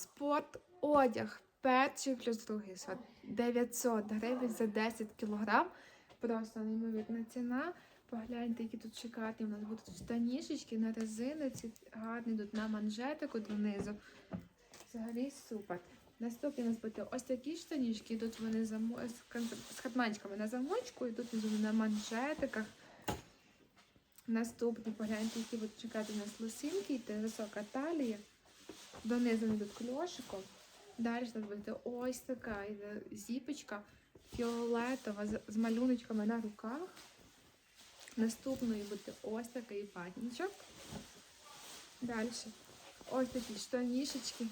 Спорт одяг. Перший плюс другий сорт. 900 гривень за 10 кілограм. Просто неймовірна ціна. Погляньте, які тут шикарні. У нас будуть штанішечки на резиниці, гарні йдуть на манжетику донизу. Взагалі супер. Наступні у нас будуть ось такі штанішки, йдуть вони замо... з катманчиками на замочку, йдуть внизу на манжетиках. Наступні, погляньте, які будуть чекати у нас лосинки, висока талія. Донизу йдуть кльошиком. Далі нас буде ось така зіпочка фіолетова з, малюночками на руках. Наступною буде ось такий патнічок. Далі ось такі штанішечки.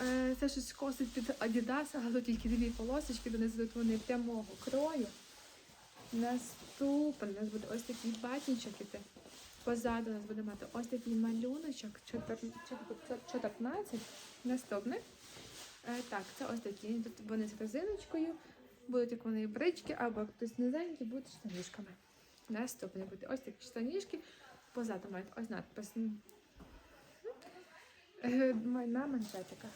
Е, Це щось косить під Adidas, але тут тільки дві полосочки, донизу йдуть вони прямого крою. Наступний у нас буде ось такий батнічок іти. Позаду нас буде мати ось такий малюночок 14. 14. Наступний. Е, так, це ось такі. Тут вони з резиночкою. Будуть як вони брички, або хтось низенькі, будуть штанішками. Наступний буде ось такі штанішки. Позаду мають ось надпис. Е, На манжетиках.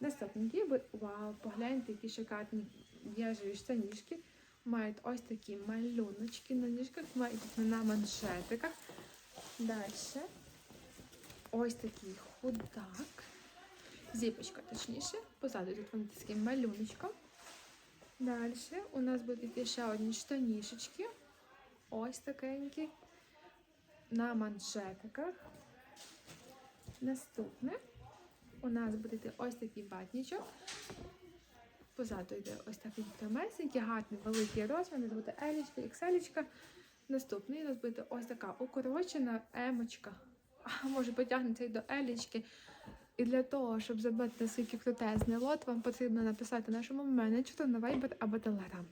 Наступний буде. Вау, погляньте, які шикарні в'яжеві штанішки. Мають ось такі малюночки на ніжках, мають на манжетиках. Далі. Ось такий худак. Зіпочка, точніше. Позаду тут вони таким малюночком. Далі у нас будуть ще одні штанішечки. Ось такенькі. На манжетиках. Наступне. У нас буде ось такий батнічок. Позаду йде ось такий прямесенький, гарний великий розмір, нас буде елічка, ікселічка. Наступний у нас буде ось така укорочена емочка. Може потягнеться і до елічки. І для того, щоб забити наскільки крутезний лот, вам потрібно написати нашому менеджеру на Viber або Telegram.